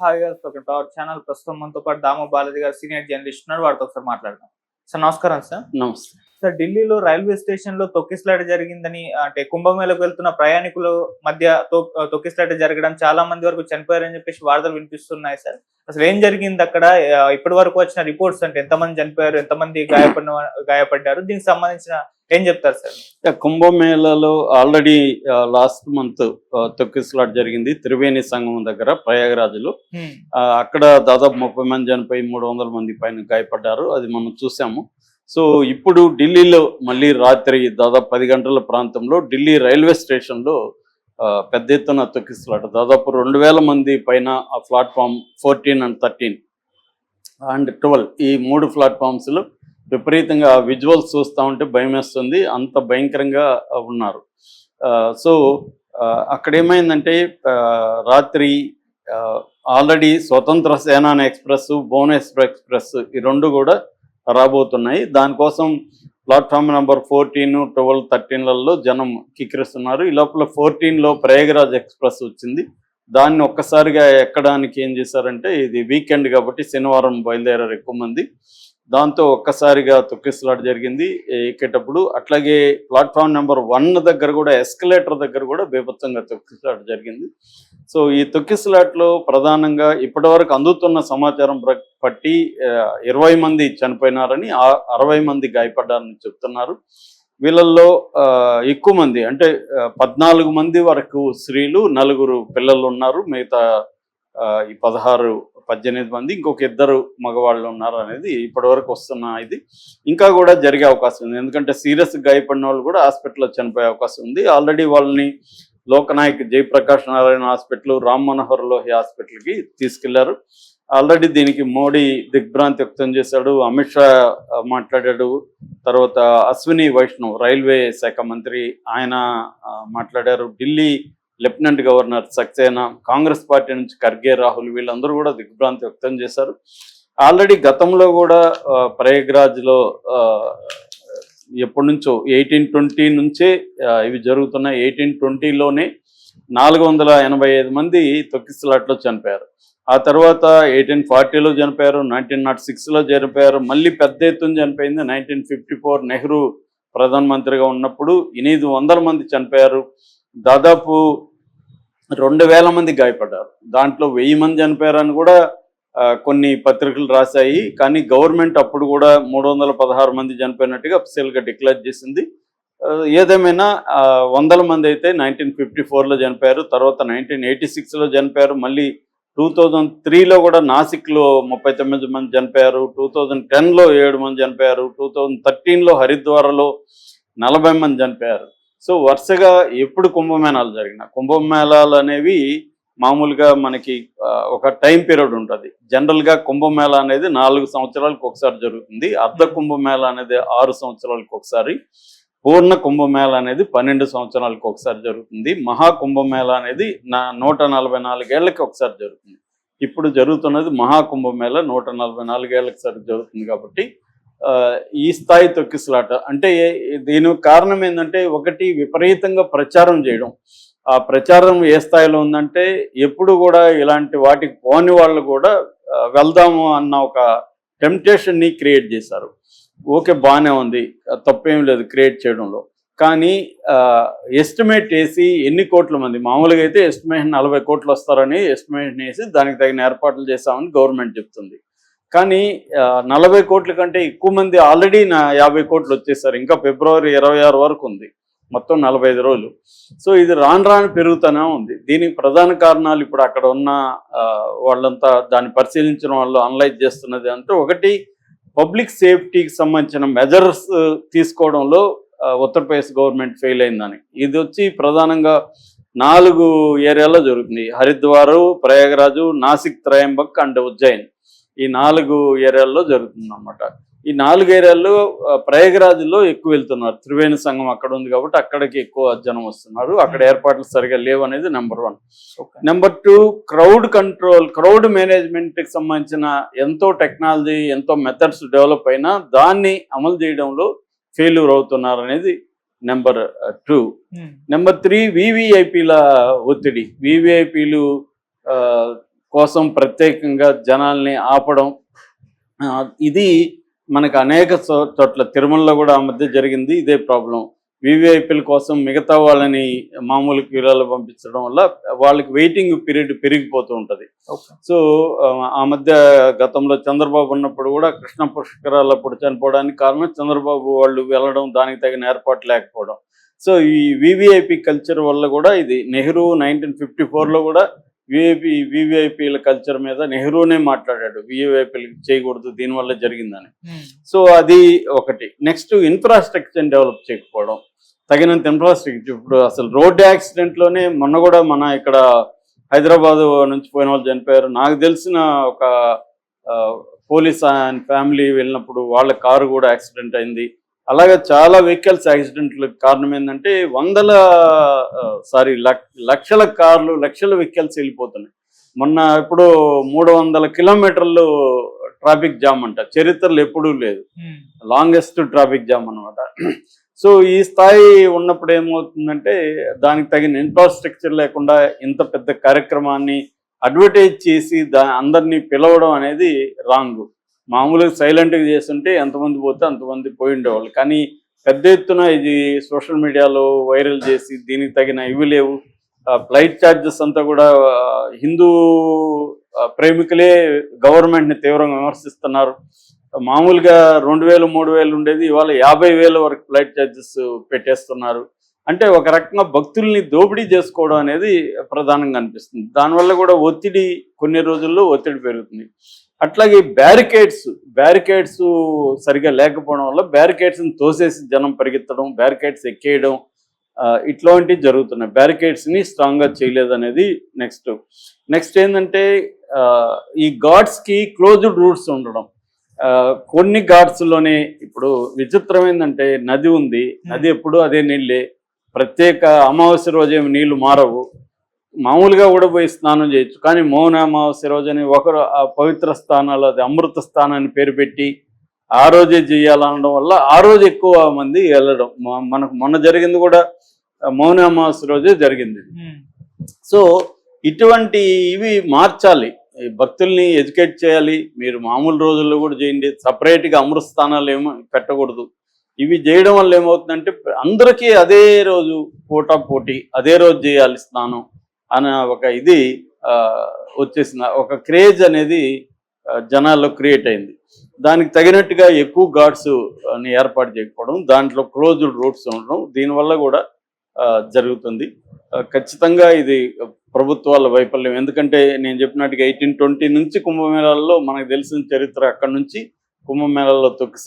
Hi గారు ఒక tower channel ప్రస్తుతం మనతో పాటు దామో బాలాజీ గారు సీనియర్ జర్నలిస్ట్ ఉన్నారు. వారితో ఒకసారి మాట్లాడదాం. సార్ నమస్కారం సార్. నమస్తే. సార్ ఢిల్లీలో రైల్వే స్టేషన్లో తొక్కిసలాట జరిగిందని అంటే కుంభమేళకు వెళ్తున్న ప్రయాణికుల మధ్య తొక్కిసలాట జరగడం చాలా మంది వరకు చనిపోయారని చెప్పేసి వార్తలు వినిపిస్తున్నాయి సార్. అసలు ఏం జరిగింది అక్కడ? ఇప్పటి వరకు వచ్చిన రిపోర్ట్స్ అంటే ఎంతమంది చనిపోయారు? ఎంతమంది గాయపడిన గాయపడ్డారు? దీనికి సంబంధించిన ఏం చెప్తారు సార్? కుంభమేళలో ఆల్రెడీ లాస్ట్ మంత్ తొక్కిసలాట్ జరిగింది. త్రివేణి సంగమం దగ్గర ప్రయాగరాజులో. అక్కడ దాదాపు ముప్పై మంది చనిపోయి మూడు వందల మంది పైన గాయపడ్డారు. అది మనం చూసాము. సో ఇప్పుడు ఢిల్లీలో మళ్ళీ రాత్రి దాదాపు పది గంటల ప్రాంతంలో ఢిల్లీ రైల్వే స్టేషన్లో పెద్ద ఎత్తున తొక్కిసలాట దాదాపు రెండు వేల మంది పైన ఆ platform fourteen and thirteen and twelve ఈ మూడు ప్లాట్ఫామ్స్లో విపరీతంగా విజువల్స్ చూస్తూ ఉంటే భయం వేస్తుంది అంత భయంకరంగా ఉన్నారు. ఆ, సో అక్కడ ఏమైందంటే రాత్రి ఆల్రెడీ స్వతంత్ర సేనాని ఎక్స్ప్రెస్ భువనేశ్వర్ ఎక్స్ప్రెస్ ఈ రెండు కూడా రాబోతున్నాయి. దానికోసం ప్లాట్ఫామ్ నెంబర్ ఫోర్టీన్ ట్వెల్వ్ థర్టీన్లలో జనం కిక్కిరిస్తున్నారు. ఈ లోపల ఫోర్టీన్లో ప్రయాగరాజ్ ఎక్స్ప్రెస్ వచ్చింది. దాన్ని ఒక్కసారిగా ఎక్కడానికి ఏం చేశారంటే ఇది వీకెండ్ కాబట్టి శనివారం బయలుదేరారు ఎక్కువ మంది. దాంతో ఒక్కసారిగా తొక్కిసలాట జరిగింది. ఎక్కేటప్పుడు అట్లాగే ప్లాట్ఫామ్ నెంబర్ వన్ దగ్గర కూడా ఎస్కలేటర్ దగ్గర కూడా బీభత్సంగా తొక్కిసలాట జరిగింది. సో ఈ తొక్కిసలాట్లో ప్రధానంగా ఇప్పటివరకు అందుతున్న సమాచారం పట్టి బట్టి ఇరవై మంది చనిపోయినారని ఆ- అరవై మంది గాయపడ్డారని చెప్తున్నారు. వీళ్ళల్లో ఎక్కువ మంది అంటే పద్నాలుగు మంది వరకు స్త్రీలు నలుగురు పిల్లలు ఉన్నారు. మిగతా ఈ పదహారు పద్దెనిమిది మంది ఇంకొక ఇద్దరు మగవాళ్ళు ఉన్నారు అనేది ఇప్పటివరకు వస్తున్న ఇది. ఇంకా కూడా జరిగే అవకాశం ఉంది. ఎందుకంటే సీరియస్ గాయపడిన వాళ్ళు కూడా హాస్పిటల్లో చనిపోయే అవకాశం ఉంది. ఆల్రెడీ వాళ్ళని లోకనాయక్ జయప్రకాష్ నారాయణ హాస్పిటల్ రామ్ మనోహర్ లోహి హాస్పిటల్కి తీసుకెళ్ళారు. ఆల్రెడీ దీనికి మోడీ దిగ్భ్రాంతి వ్యక్తం చేశాడు. అమిత్ షా మాట్లాడాడు. తర్వాత అశ్విని వైష్ణవ్ రైల్వే శాఖ మంత్రి ఆయన మాట్లాడారు. Delhi lieutenant governor Saxena Congress party నుంచి ఖర్గే రాహుల్ వీళ్ళందరూ కూడా దిగ్భ్రాంతి వ్యక్తం చేశారు. ఆల్రెడీ గతంలో కూడా ప్రయాగ్రాజ్లో ఎప్పటి నుంచో ఎయిటీన్ ట్వంటీ నుంచే ఇవి జరుగుతున్నాయి. ఎయిటీన్ ట్వంటీలోనే నాలుగు వందల ఎనభై ఐదు మంది తొక్కిసలాట్లో చనిపోయారు. ఆ తర్వాత ఎయిటీన్ ఫార్టీలో చనిపోయారు నైన్టీన్ నాట్ సిక్స్లో చనిపోయారు మళ్ళీ పెద్ద ఎత్తున చనిపోయింది. నైన్టీన్ ఫిఫ్టీ ఫోర్ నెహ్రూ ప్రధానమంత్రిగా ఉన్నప్పుడు ఎనిమిది వందల మంది చనిపోయారు. దాదాపు రెండు వేల మంది గాయపడ్డారు. దాంట్లో వెయ్యి మంది చనిపోయారని కూడా కొన్ని పత్రికలు రాశాయి. కానీ గవర్నమెంట్ అప్పుడు కూడా మూడు వందల పదహారు మంది చనిపోయినట్టుగా అఫీషియల్గా డిక్లేర్ చేసింది. ఏదేమైనా వందల మంది అయితే నైన్టీన్ ఫిఫ్టీ ఫోర్లో చనిపోయారు. తర్వాత నైన్టీన్ ఎయిటీ సిక్స్లో చనిపోయారు. మళ్ళీ టూ థౌజండ్ త్రీలో కూడా నాసిక్లో ముప్పై తొమ్మిది మంది చనిపోయారు. టూ థౌజండ్ టెన్లో ఏడు మంది చనిపోయారు. టూ థౌజండ్ థర్టీన్లో హరిద్వార్లో నలభై మంది చనిపోయారు. సో వరుసగా ఎప్పుడు కుంభమేళాలు జరిగిన కుంభమేళాలు అనేవి మామూలుగా మనకి ఒక టైం పీరియడ్ ఉంటుంది. జనరల్గా కుంభమేళ అనేది నాలుగు సంవత్సరాలకు ఒకసారి జరుగుతుంది. అర్ధ కుంభమేళ అనేది ఆరు సంవత్సరాలకు ఒకసారి. పూర్ణ కుంభమేళ అనేది పన్నెండు సంవత్సరాలకు ఒకసారి జరుగుతుంది. మహా కుంభమేళ అనేది నా నూట నలభై నాలుగేళ్ళకి ఒకసారి జరుగుతుంది. ఇప్పుడు జరుగుతున్నది మహా కుంభమేళ నూట నలభై నాలుగేళ్ళకి సరి జరుగుతుంది కాబట్టి ఈ స్థాయి తొక్కిసలాట. అంటే దీనికి దీని కారణం ఏంటంటే ఒకటి విపరీతంగా ప్రచారం చేయడం. ఆ ప్రచారం ఏ స్థాయిలో ఉందంటే ఎప్పుడు కూడా ఇలాంటి వాటికి పోని వాళ్ళు కూడా వెళ్దాము అన్న ఒక టెంప్టేషన్ని క్రియేట్ చేశారు. ఓకే బాగానే ఉంది. తప్పేం లేదు క్రియేట్ చేయడంలో. కానీ ఎస్టిమేట్ వేసి ఎన్ని కోట్ల మంది మామూలుగా అయితే ఎస్టిమేషన్ నలభై కోట్లు వస్తారని ఎస్టిమేషన్ వేసి దానికి తగిన ఏర్పాట్లు చేశామని గవర్నమెంట్ చెప్తుంది. కానీ నలభై కోట్ల కంటే ఎక్కువ మంది ఆల్రెడీ నా యాభై కోట్లు వచ్చేసారు. ఇంకా ఫిబ్రవరి ఇరవై ఆరు వరకు ఉంది. మొత్తం నలభై ఐదు రోజులు. సో ఇది రాను రాను పెరుగుతూనే ఉంది. దీనికి ప్రధాన కారణాలు ఇప్పుడు అక్కడ ఉన్న వాళ్ళంతా దాన్ని పరిశీలించిన వాళ్ళు అనలైజ్ చేస్తున్నది అంటే ఒకటి పబ్లిక్ సేఫ్టీకి సంబంధించిన మెజర్స్ తీసుకోవడంలో ఉత్తరప్రదేశ్ గవర్నమెంట్ ఫెయిల్ అయిందని ఇది వచ్చి ప్రధానంగా నాలుగు ఏరియాలో జరుగుతుంది. హరిద్వారు ప్రయాగరాజు నాసిక్ త్రయంబక్ అండ్ ఉజ్జయిన్. ఈ నాలుగు ఏరియాల్లో జరుగుతుంది అనమాట ఈ నాలుగు ఏరియాల్లో ప్రయాగరాజ్లో ఎక్కువ వెళ్తున్నారు. త్రివేణి సంఘం అక్కడ ఉంది కాబట్టి అక్కడికి ఎక్కువ జనం వస్తున్నారు. అక్కడ ఏర్పాట్లు సరిగా లేవు అనేది number one number two crowd control crowd మేనేజ్మెంట్కి సంబంధించిన ఎంతో టెక్నాలజీ ఎంతో మెథడ్స్ డెవలప్ అయినా దాన్ని అమలు చేయడంలో ఫెయిల్యూర్ అవుతున్నారు అనేది నెంబర్ టూ. నెంబర్ త్రీ వివిఐపీల ఒత్తిడి. వివిఐపీలు కోసం ప్రత్యేకంగా జనాల్ని ఆపడం ఇది మనకు అనేక చో- చోట్ల తిరుమలలో కూడా ఆ మధ్య జరిగింది. ఇదే ప్రాబ్లం. వివిఐపీల కోసం మిగతా వాళ్ళని మామూలు క్యూరాలు పంపించడం వల్ల వాళ్ళకి వెయిటింగ్ పీరియడ్ పెరిగిపోతూ ఉంటుంది. సో ఆ, ఆ మధ్య గతంలో చంద్రబాబు ఉన్నప్పుడు కూడా కృష్ణ పుష్కరాలు అప్పుడు చనిపోవడానికి కారణం చంద్రబాబు వాళ్ళు వెళ్ళడం దానికి తగిన ఏర్పాటు లేకపోవడం. సో ఈ వివిఐపి కల్చర్ వల్ల కూడా ఇది నెహ్రూ నైన్టీన్ ఫిఫ్టీ ఫోర్లో కూడా విఐపి వివిఐపీల కల్చర్ మీద నెహ్రూనే మాట్లాడాడు. వివిఐపీలు చేయకూడదు దీనివల్ల జరిగిందని. సో అది ఒకటి. నెక్స్ట్ ఇన్ఫ్రాస్ట్రక్చర్ డెవలప్ చేయకపోవడం. తగినంత ఇన్ఫ్రాస్ట్రక్చర్ ఇప్పుడు అసలు రోడ్ యాక్సిడెంట్లోనే మొన్న కూడా మన ఇక్కడ హైదరాబాద్ నుంచి పోయిన వాళ్ళు చనిపోయారు. నాకు తెలిసిన ఒక పోలీస్ అండ్ ఫ్యామిలీ వెళ్ళినప్పుడు వాళ్ళ కారు కూడా యాక్సిడెంట్ అయింది. అలాగే చాలా వెహికల్స్ యాక్సిడెంట్లకు కారణం ఏంటంటే వందల సారీ లక్షల కార్లు లక్షల వెహికల్స్ వెళ్ళిపోతున్నాయి. మొన్న ఇప్పుడు మూడు వందల కిలోమీటర్లు ట్రాఫిక్ జామ్ అంట. చరిత్రలో ఎప్పుడూ లేదు. లాంగెస్ట్ ట్రాఫిక్ జామ్ అన్నమాట. సో ఈ స్థాయి ఉన్నప్పుడు ఏమవుతుందంటే దానికి తగిన ఇన్ఫ్రాస్ట్రక్చర్ లేకుండా ఇంత పెద్ద కార్యక్రమాన్ని అడ్వర్టైజ్ చేసి దా అందరినీ పిలవడం అనేది రాంగ్ మామూలుగా సైలెంట్గా చేస్తుంటే ఎంతమంది పోతే అంతమంది పోయి ఉండేవాళ్ళు. కానీ పెద్ద ఎత్తున ఇది సోషల్ మీడియాలో వైరల్ చేసి దీనికి తగిన ఇవి లేవు. ఫ్లైట్ ఛార్జెస్ అంతా కూడా హిందూ ప్రేమికులే గవర్నమెంట్ని తీవ్రంగా విమర్శిస్తున్నారు. మామూలుగా రెండు వేలు మూడు వేలు ఉండేది ఇవాళ యాభై వేల వరకు ఫ్లైట్ ఛార్జెస్ పెట్టేస్తున్నారు. అంటే ఒక రకంగా భక్తుల్ని దోపిడీ చేసుకోవడం అనేది ప్రధానంగా అనిపిస్తుంది. దానివల్ల కూడా ఒత్తిడి కొన్ని రోజుల్లో ఒత్తిడి పెరుగుతుంది. అట్లాగే బ్యారికేడ్స్ బ్యారికేడ్స్ సరిగా లేకపోవడం వల్ల బ్యారికేడ్స్ని తోసేసి జనం పరిగెత్తడం బ్యారికేడ్స్ ఎక్కేయడం ఇట్లాంటివి జరుగుతున్నాయి. బ్యారికేడ్స్ని స్ట్రాంగ్గా చేయలేదు అనేది నెక్స్ట్ నెక్స్ట్ ఏంటంటే ఈ ఘాట్స్కి క్లోజ్డ్ రూట్స్ ఉండడం. కొన్ని ఘాట్స్లోనే ఇప్పుడు విచిత్రం ఏంటంటే నది ఉంది. నది ఎప్పుడు అదే నీళ్ళే. ప్రత్యేక అమావాస్య రోజు ఏమి నీళ్ళు మారవు. మామూలుగా కూడా పోయి స్నానం చేయొచ్చు. కానీ మౌన అమావాస్య రోజు అని ఒకరు ఆ పవిత్ర స్థానాలు అది అమృత స్థానాన్ని పేరు పెట్టి ఆ రోజే చేయాలనడం వల్ల ఆ రోజు ఎక్కువ మంది వెళ్ళడం. మనకు మొన్న జరిగింది కూడా మౌన అమావాస్య రోజే జరిగింది. సో ఇటువంటి ఇవి మార్చాలి. ఈ భక్తుల్ని ఎడ్యుకేట్ చేయాలి. మీరు మామూలు రోజుల్లో కూడా చేయండి. సపరేట్గా అమృత స్థానాలు ఏమో పెట్టకూడదు. ఇవి చేయడం వల్ల ఏమవుతుందంటే అందరికీ అదే రోజు పోటా పోటీ అదే రోజు చేయాలి స్నానం. అనే ఒక ఇది ఆ, ఒక క్రేజ్ అనేది జనాల్లో క్రియేట్ అయింది. దానికి తగినట్టుగా ఎక్కువ ఘాట్స్ అని ఏర్పాటు చేయకపోవడం దాంట్లో క్లోజ్డ్ రూట్స్ ఉండడం దీనివల్ల కూడా జరుగుతుంది. ఖచ్చితంగా ఇది ప్రభుత్వాల వైఫల్యం. ఎందుకంటే నేను చెప్పినట్టుగా ఎయిటీన్ ట్వంటీ నుంచి కుంభమేళాల్లో మనకు తెలిసిన చరిత్ర అక్కడి నుంచి కుంభమేళాల్లో తొక్కి